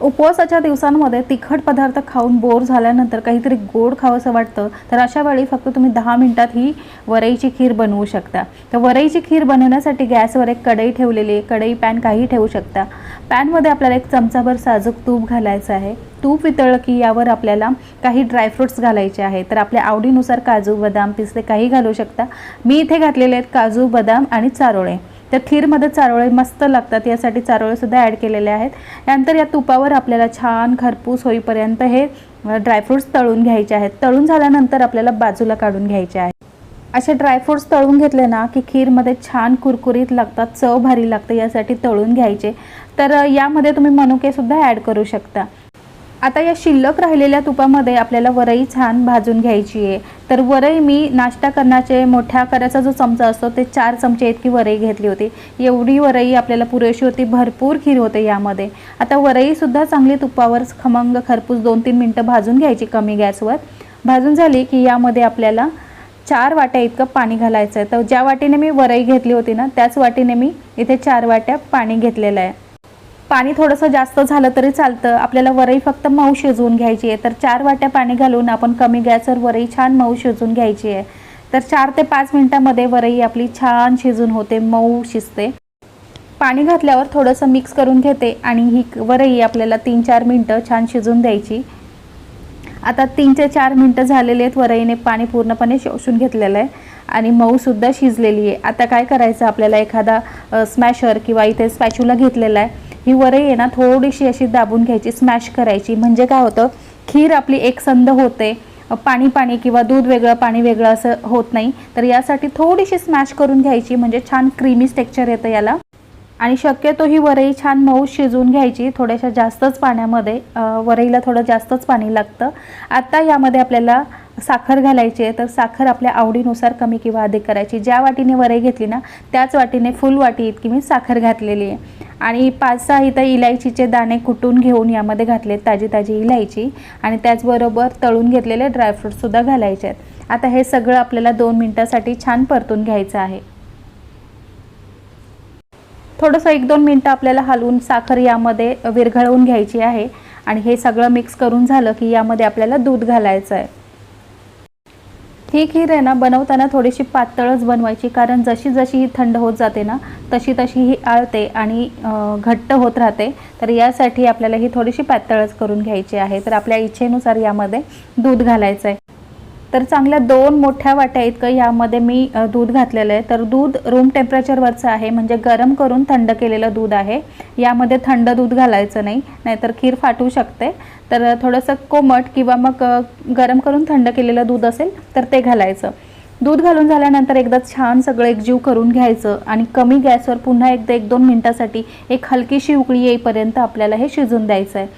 उपवासाच्या दिवसांमध्ये तिखट पदार्थ खाऊन बोर झाल्यानंतर काहीतरी गोड खावंसं वाटतं तर अशा वेळी फक्त तुम्ही दहा मिनटात ही वरईची खीर बनवू शकता. तर वरईची खीर बनवण्यासाठी गॅसवर एक कढई ठेवलेली आहे. कढई पॅन काही ठेवू शकता. पॅनमध्ये आपल्याला एक चमचाभर साजूक तूप घालायचं आहे. तूप वितळलं की यावर आपल्याला काही ड्रायफ्रुट्स घालायचे आहे तर आपल्या आवडीनुसार काजू बदाम पिस्ते काही घालू शकता. मी इथे घातलेले आहेत काजू बदाम आणि चारोळे. त्या खीरमध्ये चारोळे मस्त लागतात यासाठी चारोळेसुद्धा ॲड केलेले आहेत. त्यानंतर या तुपावर आपल्याला छान खरपूस होईपर्यंत हे ड्रायफ्रुट्स तळून घ्यायचे आहेत. तळून झाल्यानंतर आपल्याला बाजूला काढून घ्यायचे आहे असे ड्रायफ्रुट्स तळून घेतले ना की खीरमध्ये छान कुरकुरीत लागतात चव भारी लागते यासाठी तळून घ्यायचे. तर यामध्ये तुम्ही मनुकेसुद्धा ॲड करू शकता. आता या शिल्लक राहिलेल्या तुपामध्ये आपल्याला वरई छान भाजून घ्यायची आहे. तर वरई मी नाश्ता करण्याचे मोठ्या आकाराचा जो चमचा असतो ते चार चमचे इतकी वरई घेतली होती. एवढी वरई आपल्याला पुरेशी होती भरपूर खीर होते यामध्ये. आता वरईसुद्धा चांगली तुपावर खमंग खरपूस दोन तीन मिनटं भाजून घ्यायची कमी गॅसवर. भाजून झाली की यामध्ये आपल्याला चार वाट्या इतकं पाणी घालायचं आहे तर ज्या वाटीने मी वरई घेतली होती ना त्याच वाटीने मी इथे चार वाट्या पाणी घेतलेलं आहे. पाणी थोडंसं जास्त झालं तरी चालतं. आपल्याला वरई फक्त मऊ शिजवून घ्यायची आहे. तर चार वाट्या पाणी घालून आपण कमी गॅसवर वरई छान मऊ शिजवून घ्यायची आहे. तर चार ते पाच मिनटामध्ये वरई आपली छान शिजून होते मऊ शिजते. पाणी घातल्यावर थोडंसं मिक्स करून घेते आणि ही वरई आपल्याला तीन चार मिनटं छान शिजून द्यायची. आता तीन ते चार मिनटं झालेले आहेत वरईने पाणी पूर्णपणे शोषून घेतलेलं आहे आणि मऊसुद्धा शिजलेली आहे. आता काय करायचं? आपल्याला एखादा स्मॅशर किंवा इथे स्पॅच्युला घेतलेला आहे. ही वरई आहे ना थोडीशी अशी दाबून घ्यायची स्मॅश करायची. म्हणजे काय होतं खीर आपली एकसंध होते पाणी पाणी किंवा दूध वेगळं पाणी वेगळं असं होत नाही. तर यासाठी थोडीशी स्मॅश करून घ्यायची म्हणजे छान क्रीमी टेक्स्चर येतं याला. आणि शक्यतो ही वरई छान मऊ शिजवून घ्यायची थोड्याशा जास्तच पाण्यामध्ये वरईला थोडं जास्तच पाणी लागतं. आता यामध्ये आपल्याला साखर घालायची आहे तर साखर आपल्या आवडीनुसार कमी किंवा अधिक करायची. ज्या वाटीने वरई घेतली ना त्याच वाटीने फुल वाटी इतकी मी साखर घातलेली आहे. आणि पाच सहा इथं इलायचीचे दाणे कुटून घेऊन यामध्ये घातले ताजी ताजी इलायची आणि त्याचबरोबर तळून घेतलेले ड्रायफ्रूटसुद्धा घालायचे आहेत. आता हे सगळं आपल्याला दोन मिनटासाठी छान परतून घ्यायचं आहे. थोडंसं एक दोन मिनटं आपल्याला हलवून साखर यामध्ये विरघळवून घ्यायची आहे आणि हे सगळं मिक्स करून झालं की यामध्ये आपल्याला दूध घालायचं आहे. ही खीर आहे ना बनवताना थोडीशी पातळच बनवायची कारण जशी जशी ही थंड होत जाते ना तशी तशी ही आळते आणि घट्ट होत राहते. तर यासाठी आपल्याला ही थोडीशी पातळच करून घ्यायची आहे. तर आपल्या इच्छेनुसार यामध्ये दूध घालायचं आहे तर चांगल्या दोन मोठ्या वाट्या इतकं यामध्ये मी दूध घातलेलं आहे. तर दूध रूम टेम्परेचरवरचं आहे म्हणजे गरम करून थंड केलेलं दूध आहे. यामध्ये थंड दूध घालायचं नाही नाहीतर खीर फाटू शकते. तर थोडंसं कोमट किंवा मग गरम करून थंड केलेलं दूध असेल तर ते घालायचं. दूध घालून झाल्यानंतर एकदा छान सगळं एकजीव करून घ्यायचं आणि कमी गॅसवर पुन्हा एकदा एक दोन मिनटासाठी एक हलकीशी उकळी येईपर्यंत आपल्याला हे शिजून द्यायचं आहे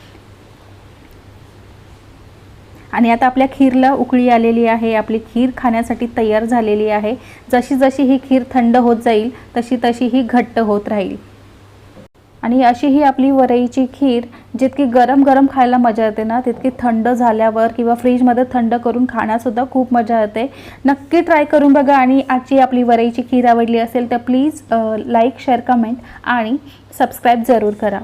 आणि आता आपल्या खीरला उकळी आलेली आहे. आपली खीर खाण्यासाठी तयार झालेली आहे. जशी जशी ही खीर थंड होत जाईल तशी तशी ही घट्ट होत राहील. आणि अशी ही आपली वरईची खीर जितकी गरम गरम खायला मजा येते ना तितकी थंड झाल्यावर किंवा फ्रीजमध्ये थंड करून खाण्यासुद्धा खूप मजा येते. नक्की ट्राय करून बघा आणि आजची आपली वरईची खीर आवडली असेल तर प्लीज लाईक शेअर कमेंट आणि सबस्क्राईब जरूर करा.